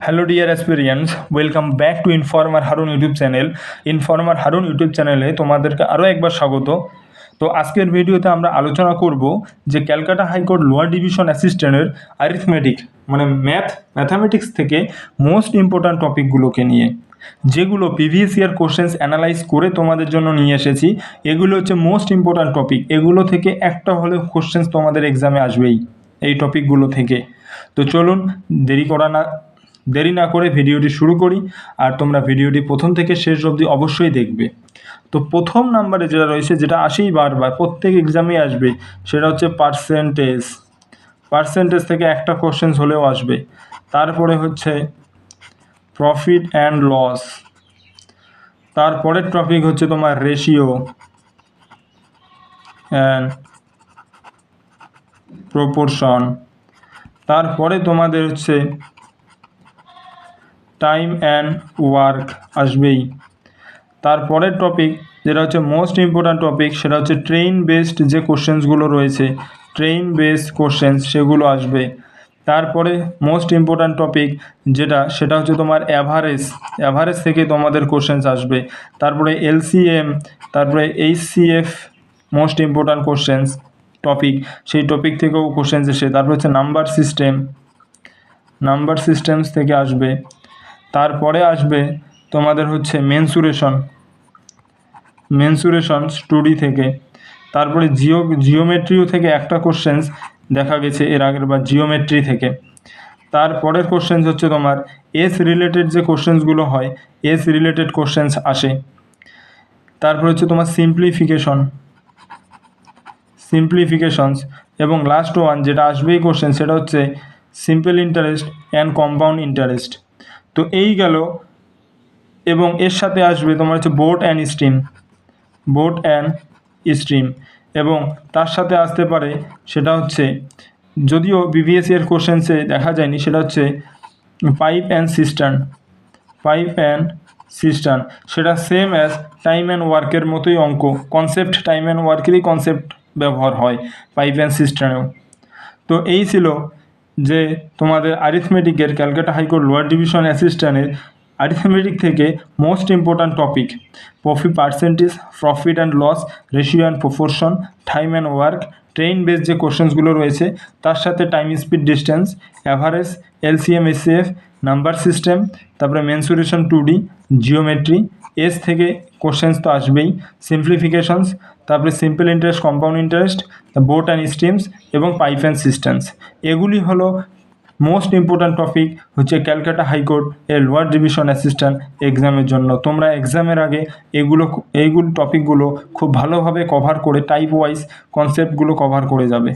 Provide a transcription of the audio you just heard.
Hello dear aspirants welcome back to informer Harun YouTube channel informer Harun YouTube চ্যানেলে তোমাদেরকে আরও একবার স্বাগত। তো আজকের ভিডিওতে আমরা আলোচনা করব যে Calcutta high court lower division অ্যাসিস্ট্যান্টের arithmetic মানে ম্যাথ ম্যাথামেটিক্স থেকে মোস্ট ইম্পর্ট্যান্ট টপিকগুলোকে নিয়ে। যেগুলো প্রিভিয়াস ইয়ার কোশ্চেন্স অ্যানালাইজ করে তোমাদের জন্য নিয়ে এসেছি। এগুলো হচ্ছে মোস্ট ইম্পর্ট্যান্ট টপিক এগুলো থেকে একটা হলে কোশ্চেন্স তোমাদের এক্সামে আসবেই এই টপিকগুলো থেকে। তো চলুন দেরি করা না দেরি না করে ভিডিওটি শুরু করি আর তোমরা ভিডিওটি প্রথম থেকে শেষ অবধি অবশ্যই দেখবে। তো প্রথম নাম্বারে যেটা রয়েছে, যেটা আসেই বারবার প্রত্যেক এক্সামেই আসবে, সেটা হচ্ছে পার্সেন্টেজ পার্সেন্টেজ থেকে একটা কোশ্চেন্স হলেও আসবে। তারপরে হচ্ছে প্রফিট অ্যান্ড লস তারপরের টপিক হচ্ছে তোমার রেশিও অ্যান্ড প্রপোর্শন তারপরে তোমাদের হচ্ছে টাইম অ্যান্ড ওয়ার্ক আসবেই। তারপরের টপিক যেটা হচ্ছে মোস্ট ইম্পর্ট্যান্ট টপিক সেটা হচ্ছে ট্রেন বেসড যে কোশ্চেন্সগুলো রয়েছে ট্রেন বেসড কোশ্চেন্স সেগুলো আসবে। তারপরে মোস্ট ইম্পর্ট্যান্ট টপিক যেটা, সেটা হচ্ছে তোমার অ্যাভারেজ অ্যাভারেজ থেকে তোমাদের কোশ্চেন্স আসবে। তারপরে এলসিএম তারপরে HCF most important questions topic সেই টপিক থেকেও কোশ্চেন্স এসে, তারপর হচ্ছে নাম্বার সিস্টেম নাম্বার সিস্টেমস থেকে আসবে। তারপরে আসবে তোমাদের হচ্ছে মেনসুরেশন মেনসুরেশন স্টুডি থেকে। তারপরে জিও জিওমেট্রিও থেকে একটা কোশ্চেন্স দেখা গেছে এর আগের বার জিওমেট্রি থেকে। তারপরের কোশ্চেন্স হচ্ছে তোমার এস রিলেটেড যে কোশ্চেন্সগুলো হয় এস রিলেটেড কোশ্চেন্স আসে। তারপর হচ্ছে তোমার সিম্পলিফিকেশন সিম্পলিফিকেশনস এবং লাস্ট ওয়ান যেটা আসবেই কোশ্চেন সেটা হচ্ছে simple interest and compound interest তো এই গেল এবং এর সাথে আসবে তোমার হচ্ছে boat and stream boat and stream এবং তার সাথে আসতে পারে সেটা হচ্ছে, যদিও বিবিএস এর কোশ্চেন্সে দেখা যায়নি, সেটা হচ্ছে pipe and cistern pipe and cistern সেটা সেম অ্যাজ টাইম অ্যান্ড ওয়ার্কের মতোই অঙ্ক কনসেপ্ট টাইম অ্যান্ড ওয়ার্কেরই কনসেপ্ট ব্যবহার হয় পাইপ অ্যান্ড সিস্টার্নেও তো এই ছিল যে তোমাদের আরিথমেটিকের Calcutta high court lower division অ্যাসিস্ট্যান্টের arithmetic থেকে most important topic profit percentage profit and loss ratio and proportion time and work train base যে কোশ্চেন্সগুলো রয়েছে, তার সাথে time speed distance average LCM HCF number system তারপরে মেনসুরেশন টু ডি জিওমেট্রি এস থেকে questions তো আসবেই সিম্পলিফিকেশনস তারপরে simple interest compound interest boat and streams এবং পাইপ অ্যান্ড সিস্টেমস এগুলি হলো মোস্ট ইম্পর্ট্যান্ট টপিক হচ্ছে ক্যালকাটা হাইকোর্ট এর লোয়ার ডিভিশন অ্যাসিস্ট্যান্ট এক্সামের জন্য। তোমরা এক্সামের আগে এগুলো এইগুলো টপিকগুলো খুব ভালোভাবে কভার করে টাইপ ওয়াইজ কনসেপ্টগুলো কভার করে যাবে।